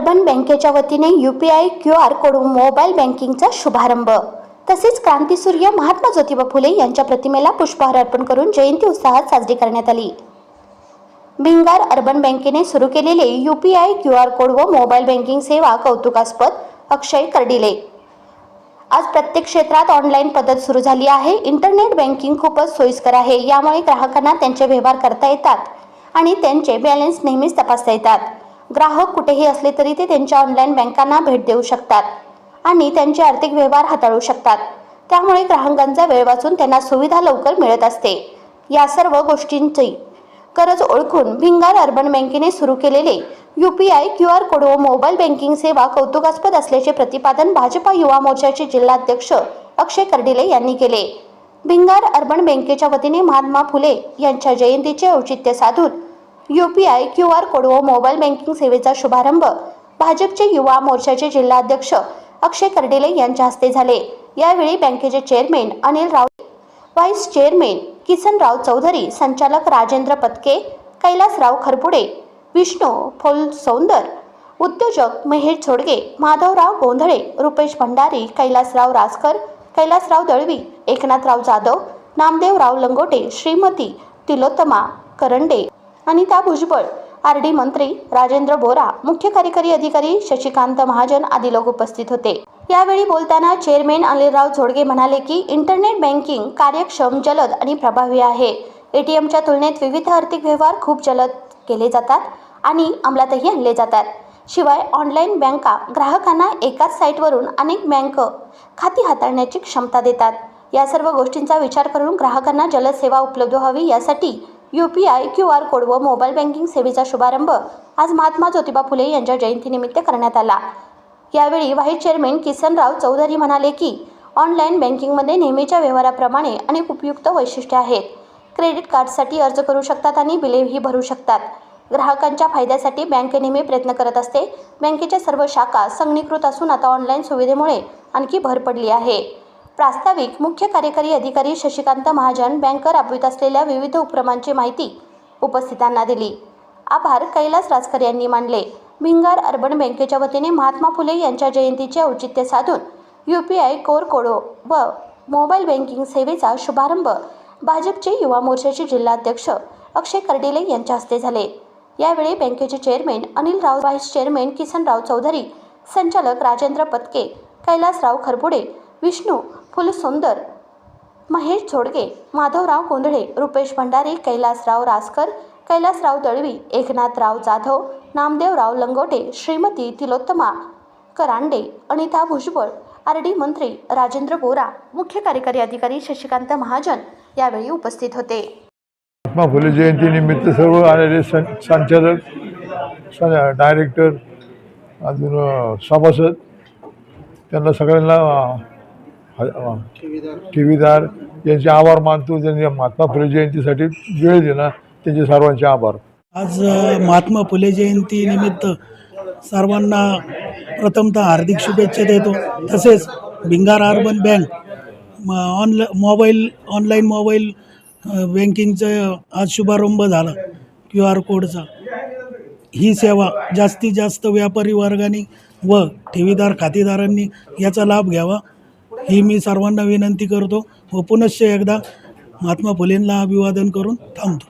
Urban बँकेच्या वतीने U P I Q R code mobile बँकिंगचा शुभारंभ. तसेच क्रांतीसूर्य महात्मा ज्योतिबा फुले यांच्या प्रतिमेला पुष्पहार अर्पण करून जयंती उत्साहात साजरी करण्यात आली. भिंगार अर्बन बँकेने सुरू केलेले U P I Q R code व मोबाईल बँकिंग सेवा कौतुकास्पद अक्षय कर्डिले. आज प्रत्येक क्षेत्रात ऑनलाईन पद्धत सुरू झाली आहे. इंटरनेट बँकिंग खूपच सोयीस्कर आहे. यामुळे ग्राहकांना त्यांचे व्यवहार करता येतात आणि त्यांचे बॅलन्स नेहमीच तपासता येतात. ग्राहक कुठेही असले तरी ते त्यांच्या ऑनलाईन बँकांना भेट देऊ शकतात आणि त्यांचे आर्थिक व्यवहार हाताळू शकतात. त्यामुळे ग्राहकांचा वेळ वाचून त्यांना सुविधा लवकर मिळत असते. या सर्व गोष्टींची गरज ओळखून भिंगार अर्बन बँकेने सुरू केलेले U P I Q R code व मोबाईल बँकिंग सेवा कौतुकास्पद असल्याचे प्रतिपादन भाजपा युवा मोर्चाचे जिल्हाध्यक्ष अक्षय कर्डिले यांनी केले. भिंगार अर्बन बँकेच्या वतीने महात्मा फुले यांच्या जयंतीचे औचित्य साधून U P I Q R code व मोबाईल बँकिंग सेवेचा शुभारंभ भाजपचे युवा मोर्चाचे जिल्हाध्यक्ष अक्षय कर्डिले यांच्या हस्ते झाले. यावेळी बँकेचे chairman Anil Rao vice chairman Kisanrao Chaudhari संचालक राजेंद्र पत्के कैलासराव खरपुडे विष्णू फुल सौंदर उद्योजक महेश झोडगे माधवराव गोंधळे रुपेश भंडारी कैलासराव रासकर कैलासराव दळवी एकनाथराव जाधव नामदेवराव लंगोटे श्रीमती तिलोत्तमा करंडे अनिता भुजबळ आर डी मंत्री राजेंद्र बोरा मुख्य कार्यकारी अधिकारी शशिकांत महाजन आदी लोक उपस्थित होते. यावेळी बोलताना चेअरमॅन अनिलराव झोडगे म्हणाले की इंटरनेट बँकिंग कार्यक्षम जलद आणि प्रभावी आहे. एटीएमच्या तुलनेत विविध आर्थिक व्यवहार खूप जलद केले जातात आणि अंमलातही आणले जातात. शिवाय ऑनलाईन बँका ग्राहकांना एकाच साईटवरून अनेक बँक खाती हाताळण्याची क्षमता देतात. या सर्व गोष्टींचा विचार करून ग्राहकांना जलद सेवा उपलब्ध व्हावी यासाठी U P I Q R code व मोबाईल बँकिंग सेवेचा शुभारंभ आज महात्मा ज्योतिबा फुले यांच्या जयंतीनिमित्त करण्यात आला. यावेळी व्हाईस चेअरमॅन किसनराव चौधरी म्हणाले की ऑनलाईन बँकिंगमध्ये नेहमीच्या व्यवहाराप्रमाणे अनेक उपयुक्त वैशिष्ट्ये आहेत. क्रेडिट कार्डसाठी अर्ज करू शकतात आणि बिलेही भरू शकतात. ग्राहकांच्या फायद्यासाठी बँक नेहमी प्रयत्न करत असते. बँकेच्या सर्व शाखा संगणीकृत असून आता ऑनलाईन सुविधेमुळे आणखी भर पडली आहे. प्रास्ताविक मुख्य कार्यकारी अधिकारी शशिकांत महाजन बँक राबवित असलेल्या विविध उपक्रमांची माहिती उपस्थितांना दिली. आभार कैलास राजकर यांनी मानले. भिंगार अर्बन बँकेच्या वतीने महात्मा फुले यांच्या जयंतीचे औचित्य साधून U P I QR code व मोबाईल बँकिंग सेवेचा शुभारंभ भाजपचे युवा मोर्चाचे जिल्हाध्यक्ष अक्षय कर्डिले यांच्या हस्ते झाले. यावेळी बँकेचे chairman Anil Rao vice chairman Kisanrao Chaudhari संचालक राजेंद्र पत्के कैलासराव खरपुडे विष्णू फुलसुंदर महेश झोडगे माधवराव कोंधळे रुपेश भंडारी कैलासराव रासकर कैलासराव दळवी एकनाथराव जाधव नामदेवराव लंगोटे श्रीमती तिलोत्तमा करांडे अनिता भुजबळ आर डी मंत्री राजेंद्र बोरा मुख्य कार्यकारी अधिकारी शशिकांत महाजन यावेळी उपस्थित होते. महात्मा फुले जयंतीनिमित्त सर्व आलेले सं संचालक डायरेक्टर अजून सभासद त्यांना सगळ्यांना ठेवीदार यांचे आभार मानतो त्यांनी महात्मा फुले जयंतीसाठी वेळ दिला त्यांचे सर्वांचे आभार. आज महात्मा फुले जयंती निमित्त सर्वांना प्रथमतः हार्दिक शुभेच्छा देतो. तसेच भिंगार अर्बन बँक ऑनला मोबाईल ऑनलाईन मोबाईल बँकिंगचं आज शुभारंभ झाला क्यू आर कोडचा. ही सेवा जास्तीत जास्त व्यापारी वर्गाने व ठेवीदार खातेदारांनी याचा लाभ घ्यावा. ही मी सर्वांना विनंती करतो. व पुनश्च एकदा महात्मा फुलेंना अभिवादन करून थांबतो.